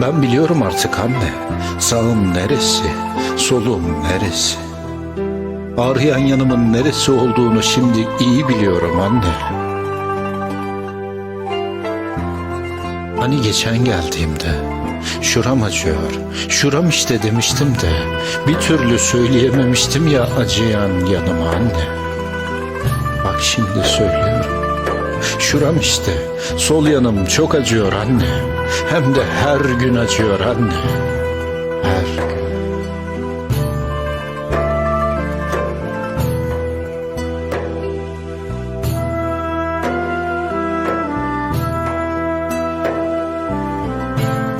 Ben biliyorum artık anne, sağım neresi, solum neresi. Ağrıyan yanımın neresi olduğunu şimdi iyi biliyorum anne. Hani geçen geldiğimde şuram acıyor, şuram işte demiştim de bir türlü söyleyememiştim ya acıyan yanıma anne. Bak şimdi söylüyorum. Şuram işte, sol yanım çok acıyor anne. Hem de her gün acıyor anne. Her.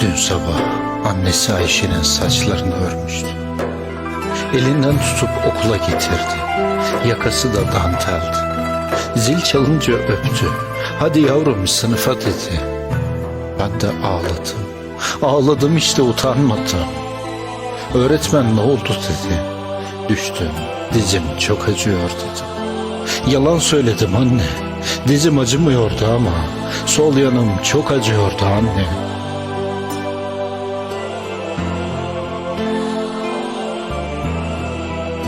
Dün sabah annesi Ayşe'nin saçlarını örmüştü. Elinden tutup okula getirdi. Yakası da danteldi. Zil çalınca öptü. Hadi yavrum sınıfa dedi. Ben de ağladım. Ağladım işte utanmadım. Öğretmen ne oldu dedi. Düştüm. Dizim çok acıyor dedim. Yalan söyledim anne. Dizim acımıyordu ama sol yanım çok acıyordu anne.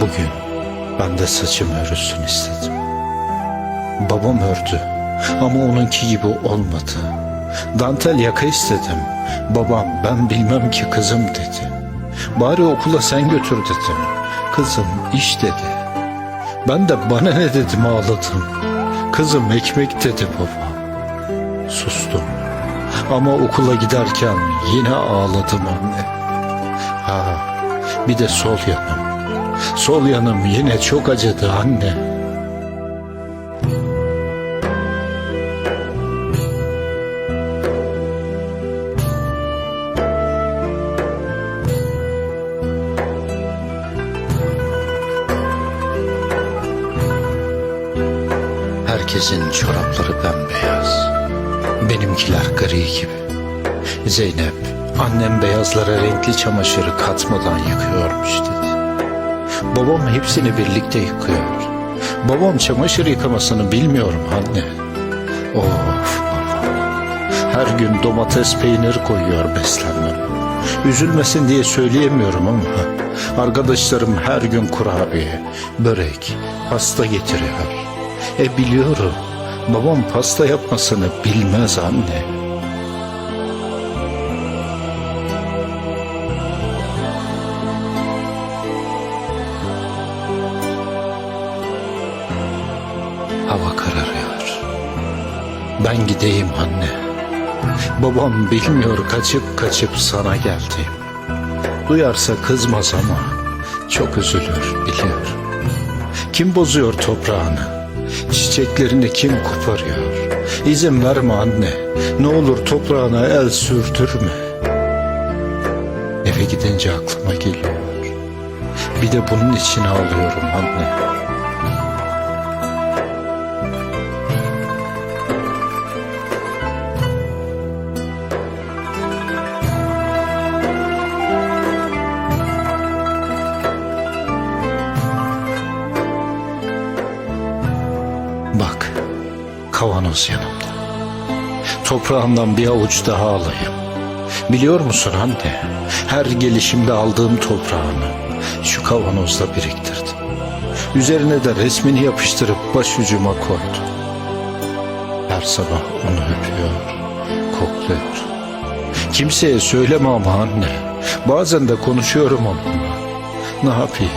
Bugün ben de saçım örülsün istedim. Babam ördü ama onunki gibi olmadı. Dantel yaka istedim. Babam ben bilmem ki kızım dedi. Bari okula sen götür dedim. Kızım iş dedi. Ben de bana ne dedim ağladım. Kızım ekmek dedi baba. Sustum. Ama okula giderken yine ağladım anne. Ha, bir de sol yanım. Sol yanım yine çok acıdı anne. Herkesin çorapları bembeyaz. Benimkiler gri gibi. Zeynep, annem beyazlara renkli çamaşırı katmadan yıkıyormuş dedi. Babam hepsini birlikte yıkıyor. Babam çamaşır yıkamasını bilmiyorum anne. Of baba. Her gün domates peynir koyuyor beslenmeme. Üzülmesin diye söyleyemiyorum ama arkadaşlarım her gün kurabiye, börek, pasta getiriyor. E biliyorum babam pasta yapmasını bilmez anne. Hava kararıyor. Ben gideyim anne. Babam bilmiyor kaçıp kaçıp sana geldim. Duyarsa kızmaz ama çok üzülür biliyor. Kim bozuyor toprağını? Çiçeklerini kim koparıyor? İzin verme anne. Ne olur toprağına el sürdürme. Eve gidince aklıma geliyor. Bir de bunun için ağlıyorum anne. Bak, kavanoz yanımda. Toprağından bir avuç daha alayım. Biliyor musun anne, her gelişimde aldığım toprağını şu kavanozda biriktirdim. Üzerine de resmini yapıştırıp başucuma koydum. Her sabah onu öpüyor, kokluyor. Kimseye söyleme ama anne. Bazen de konuşuyorum onunla. Ne yapayım?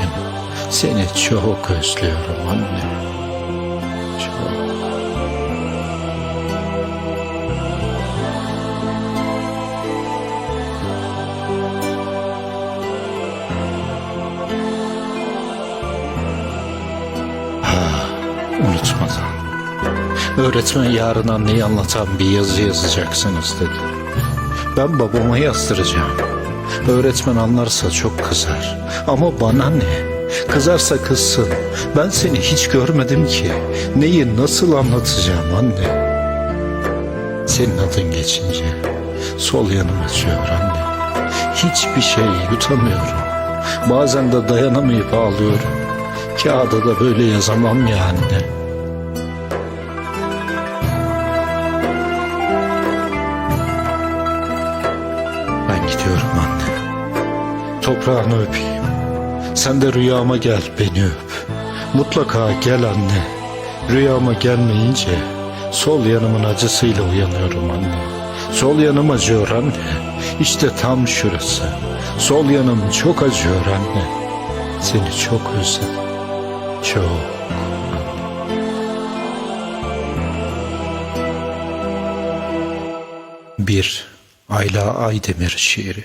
Seni çok özlüyorum anne. Çok. unutmadan. Öğretmen yarın anneyi anlatan bir yazı yazacaksınız dedi. Ben babama yazdıracağım. Öğretmen anlarsa çok kızar. Ama bana ne? Kızarsa kızsın. Ben seni hiç görmedim ki. Neyi nasıl anlatacağım anne? Senin adın geçince sol yanım açıyor anne. Hiçbir şey yutamıyorum. Bazen de dayanamayıp ağlıyorum. Kağıda da böyle yazamam ya anne. Ben gidiyorum anne. Toprağını öpeyim. Sen de rüyama gel beni öp. Mutlaka gel anne. Rüyama gelmeyince sol yanımın acısıyla uyanıyorum anne. Sol yanım acıyor anne. İşte tam şurası. Sol yanım çok acıyor anne. Seni çok özledim. Çok. Bir Ayla Aydemir şiiri